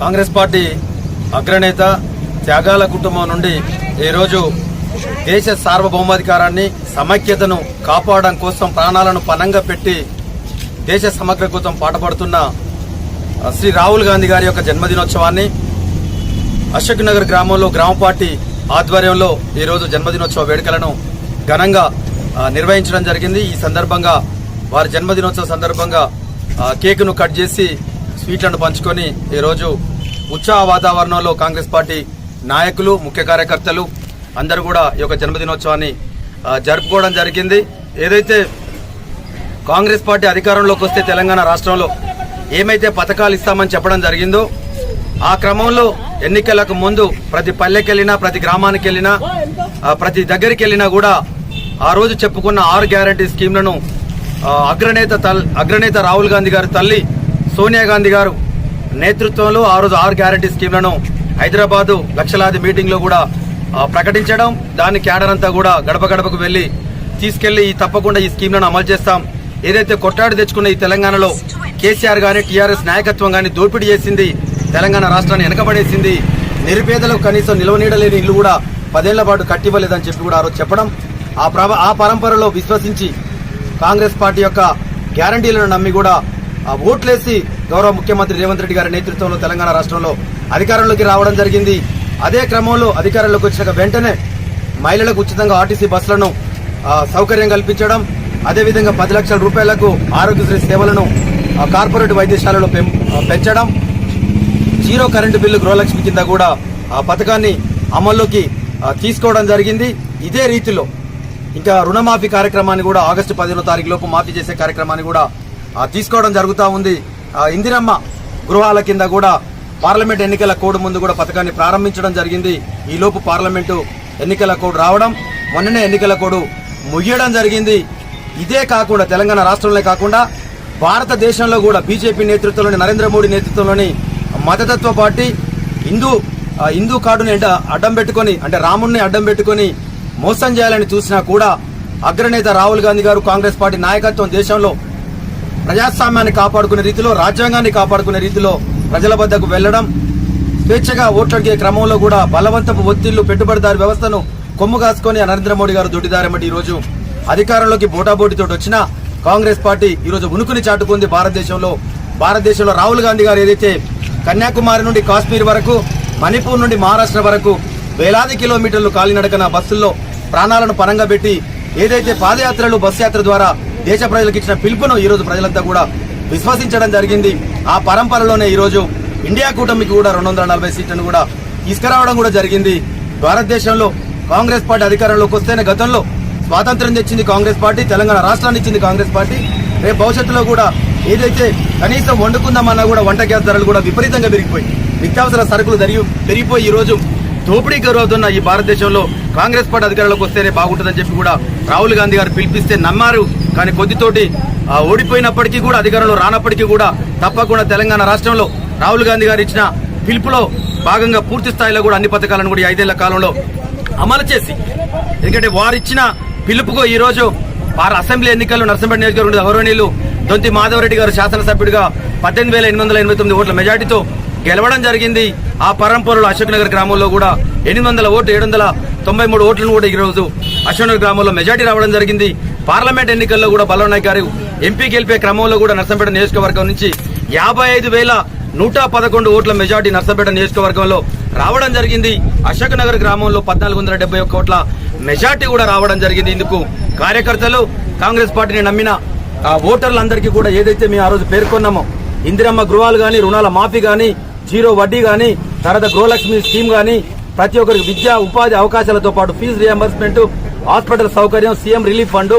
Congress party అగ్రనేత త్యాగాల కుటుంబం నుండి ఈరోజు దేశ సార్వభౌమాధికారాన్ని సమైక్యతను కాపాడడం కోసం ప్రాణాలను పనంగా పెట్టి దేశ సమగ్ర కోసం పాటపడుతున్న శ్రీ రాహుల్ గాంధీ గారి యొక్క జన్మదినోత్సవాన్ని అశోక్ నగర్ గ్రామంలో గ్రామ పార్టీ ఆధ్వర్యంలో ఈరోజు జన్మదినోత్సవ వేడుకలను ఘనంగా నిర్వహించడం జరిగింది. ఈ సందర్భంగా వారి జన్మదినోత్సవ సందర్భంగా కేకును కట్ చేసి స్వీట్లను పంచుకొని ఈరోజు ఉత్సాహ వాతావరణంలో కాంగ్రెస్ పార్టీ నాయకులు ముఖ్య కార్యకర్తలు అందరూ కూడా ఈ యొక్క జన్మదినోత్సవాన్ని జరుపుకోవడం జరిగింది. ఏదైతే కాంగ్రెస్ పార్టీ అధికారంలోకి వస్తే తెలంగాణ రాష్ట్రంలో ఏమైతే పథకాలు ఇస్తామని చెప్పడం జరిగిందో ఆ క్రమంలో ఎన్నికలకు ముందు ప్రతి పల్లెకి వెళ్ళినా ప్రతి గ్రామానికి వెళ్ళినా ప్రతి దగ్గరికి వెళ్ళినా కూడా ఆ రోజు చెప్పుకున్న ఆరు గ్యారంటీ స్కీమ్లను అగ్రనేత అగ్రనేత రాహుల్ గాంధీ గారి తల్లి సోనియా గాంధీ గారు నేతృత్వంలో ఆ రోజు ఆరు గ్యారంటీ స్కీమ్లను హైదరాబాదు లక్షలాది మీటింగ్లో కూడా ప్రకటించడం దాని క్యాడర్ అంతా కూడా గడప గడపకు వెళ్ళి తీసుకెళ్ళి ఈ తప్పకుండా ఈ స్కీమ్లను అమలు చేస్తాం. ఏదైతే కొట్టాడు తెచ్చుకున్న ఈ తెలంగాణలో కేసీఆర్ గాని టీఆర్ఎస్ నాయకత్వం గాని దోపిడీ చేసింది తెలంగాణ రాష్ట్రాన్ని వెనకబడేసింది నిరుపేదలకు కనీసం నిలవనీడలేని ఇల్లు కూడా పదేళ్ళ పాటు కట్టివ్వలేదని చెప్పి కూడా ఆ రోజు చెప్పడం ఆ ప్రభ ఆ పరంపరలో విశ్వసించి కాంగ్రెస్ పార్టీ యొక్క గ్యారంటీలను నమ్మి కూడా ఆ ఓట్లేసి గౌరవ ముఖ్యమంత్రి రేవంత్ రెడ్డి గారి నేతృత్వంలో తెలంగాణ రాష్ట్రంలో అధికారంలోకి రావడం జరిగింది. అదే క్రమంలో అధికారంలోకి వచ్చిన వెంటనే మహిళలకు ఉచితంగా ఆర్టీసీ బస్సులను సౌకర్యం కల్పించడం అదేవిధంగా పది లక్షల రూపాయలకు ఆరోగ్యశ్రీ సేవలను కార్పొరేట్ వైద్యశాలలో పెం- పెంచడం జీరో కరెంటు బిల్లు గృహలక్ష్మి కింద కూడా ఆ పథకాన్ని అమల్లోకి తీసుకోవడం జరిగింది. ఇదే రీతిలో ఇంకా రుణమాఫీ కార్యక్రమాన్ని కూడా ఆగస్టు పదిహేనో తారీఖు లోపు మాఫీ చేసే కార్యక్రమాన్ని కూడా తీసుకోవడం జరుగుతూ ఉంది. ఇందిరమ్మ గృహాల కింద కూడా పార్లమెంట్ ఎన్నికల కోడ్ ముందు కూడా పథకాన్ని ప్రారంభించడం జరిగింది. ఈలోపు పార్లమెంటు ఎన్నికల కోడ్ రావడం మొన్ననే ఎన్నికల కోడ్ ముగియడం జరిగింది. ఇదే కాకుండా తెలంగాణ రాష్ట్రంలో కాకుండా భారతదేశంలో కూడా బీజేపీ నేతృత్వంలోని నరేంద్ర మోడీ నేతృత్వంలోని మతతత్వ పార్టీ హిందూ హిందూ కార్డుని అడ్డం పెట్టుకొని అంటే రాముణ్ణి అడ్డం పెట్టుకొని మోసం చేయాలని చూసినా కూడా అగ్రనేత రాహుల్ గాంధీ గారు కాంగ్రెస్ పార్టీ నాయకత్వం దేశంలో ప్రజాస్వామ్యాన్ని కాపాడుకునే రీతిలో రాజ్యాంగాన్ని కాపాడుకునే రీతిలో ప్రజల వద్దకు వెళ్ళడం స్వేచ్ఛగా ఓట్లడిగే క్రమంలో కూడా బలవంతపు ఒత్తిళ్ళు పెట్టుబడిదారు వ్యవస్థను కొమ్ము కాసుకొని నరేంద్ర మోడీ గారు దొడ్డిదారమటి ఈ రోజు అధికారంలోకి బోటాబోటీతో వచ్చిన కాంగ్రెస్ పార్టీ ఈ రోజు ఉనుకుని చాటుకుంది భారతదేశంలో. భారతదేశంలో రాహుల్ గాంధీ గారు ఏదైతే కన్యాకుమారి నుండి కాశ్మీర్ వరకు మణిపూర్ నుండి మహారాష్ట్ర వరకు వేలాది కిలోమీటర్లు కాలినడకన బస్సుల్లో ప్రాణాలను పరంగా పెట్టి ఏదైతే పాదయాత్రలు బస్సు యాత్ర ద్వారా దేశ ప్రజలకు ఇచ్చిన పిలుపును ఈ రోజు ప్రజలంతా కూడా విశ్వసించడం జరిగింది. ఆ పరంపరలోనే ఈరోజు ఇండియా కూటమికి కూడా రెండు వందల నలభై సీట్లను కూడా తీసుకురావడం కూడా జరిగింది. భారతదేశంలో కాంగ్రెస్ పార్టీ అధికారంలోకి వస్తేనే గతంలో స్వాతంత్రం తెచ్చింది కాంగ్రెస్ పార్టీ తెలంగాణ రాష్ట్రాన్ని ఇచ్చింది కాంగ్రెస్ పార్టీ. రేపు భవిష్యత్తులో కూడా ఏదైతే కనీసం వండుకుందామన్నా కూడా వంట గ్యాస్ ధరలు కూడా విపరీతంగా పెరిగిపోయి నిత్యావసర సరుకులు పెరిగి పెరిగిపోయి ఈ రోజు దోపిడీ గురవుతున్న ఈ భారతదేశంలో కాంగ్రెస్ పార్టీ అధికారంలోకి వస్తేనే బాగుంటుందని చెప్పి కూడా రాహుల్ గాంధీ గారు పిలిపిస్తే నమ్మారు. కానీ కొద్దితోటి ఆ, ఓడిపోయినప్పటికీ కూడా అధికారంలో రానప్పటికీ కూడా తప్పకుండా తెలంగాణ రాష్ట్రంలో రాహుల్ గాంధీ గారు ఇచ్చిన పిలుపులో భాగంగా పూర్తి స్థాయిలో కూడా అన్ని పథకాలను కూడా ఈ ఐదేళ్ళ కాలంలో అమలు చేసి ఎందుకంటే వారిచ్చిన పిలుపుకు ఈ రోజు అసెంబ్లీ ఎన్నికల్లో నర్సంపేట నియోజకవర్గం గౌరవనీయులు దొంతి మాధవరెడ్డి గారు శాసనసభ్యుడిగా పద్దెనిమిది వేల ఎనిమిది వందల ఎనభై తొమ్మిది ఓట్ల మెజార్టీతో గెలవడం జరిగింది. ఆ పరంపరలో అశోక్ నగర్ గ్రామంలో కూడా ఎనిమిది వందల ఓట్లు ఏడు వందల తొంభై మూడు ఓట్లను కూడా ఈ రోజు అశోక్ నగర్ గ్రామంలో మెజార్టీ రావడం జరిగింది. పార్లమెంట్ ఎన్నికల్లో కూడా బలవనాయ్ గారు ఎంపీ గెలిపే క్రమంలో కూడా నర్సంపేట నియోజకవర్గం నుంచి యాభై ఐదు వేల నూట పదకొండు ఓట్ల మెజార్టీ నర్సంపేట నియోజకవర్గంలో రావడం జరిగింది. అశోక్ నగర్ గ్రామంలో పద్నాలుగు వందల డెబ్బై ఒక్క ఓట్ల మెజార్టీ కూడా రావడం జరిగింది. ఇందుకు కార్యకర్తలు కాంగ్రెస్ పార్టీని నమ్మిన ఓటర్లందరికీ కూడా ఏదైతే మేము ఆ రోజు పేర్కొన్నామో ఇందిరమ్మ గృహాలు కానీ రుణాల మాఫీ కానీ జీరో వడ్డీ కానీ తర్వాత గృహలక్ష్మి స్కీమ్ కానీ ప్రతి ఒక్కరికి విద్యా ఉపాధి అవకాశాలతో పాటు ఫీజు రియంబర్స్మెంట్ హాస్పిటల్ సౌకర్యం సీఎం రిలీఫ్ ఫండ్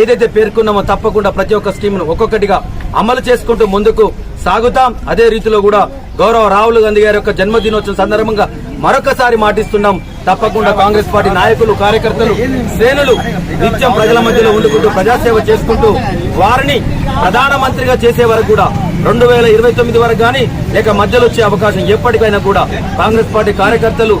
ఏదైతే పేర్కొన్నామో తప్పకుండా ప్రతి ఒక్క స్కీమ్ను ఒక్కొక్కటిగా అమలు చేసుకుంటూ ముందుకు సాగుతాం. అదే రీతిలో కూడా గౌరవ రాహుల్ గాంధీ గారి యొక్క జన్మదినోత్సవం సందర్భంగా మరొకసారి మాటిస్తున్నాం. తప్పకుండా కాంగ్రెస్ పార్టీ నాయకులు కార్యకర్తలు శ్రేణులు నిత్యం ప్రజల మధ్యలో ఉండుకుంటూ ప్రజాసేవ చేసుకుంటూ వారిని ప్రధానమంత్రిగా చేసే వరకు కూడా రెండు వేల ఇరవై తొమ్మిది వరకు కానీ లేక మధ్యలో వచ్చే అవకాశం ఎప్పటికైనా కూడా కాంగ్రెస్ పార్టీ కార్యకర్తలు